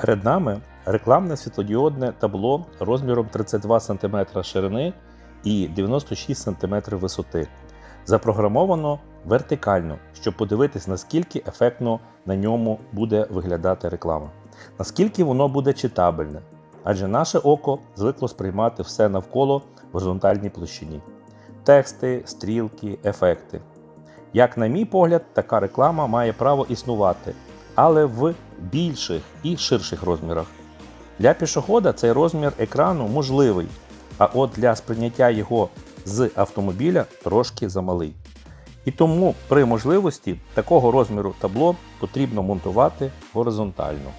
Перед нами рекламне світлодіодне табло розміром 32 см ширини і 96 см висоти. Запрограмовано вертикально, щоб подивитись, наскільки ефектно на ньому буде виглядати реклама, наскільки воно буде читабельне. Адже наше око звикло сприймати все навколо в горизонтальній площині: тексти, стрілки, ефекти. Як на мій погляд, така реклама має право існувати, але в більших і ширших розмірах. Для пішохода цей розмір екрану можливий, а от для сприйняття його з автомобіля трошки замалий. І тому при можливості такого розміру табло потрібно монтувати горизонтально.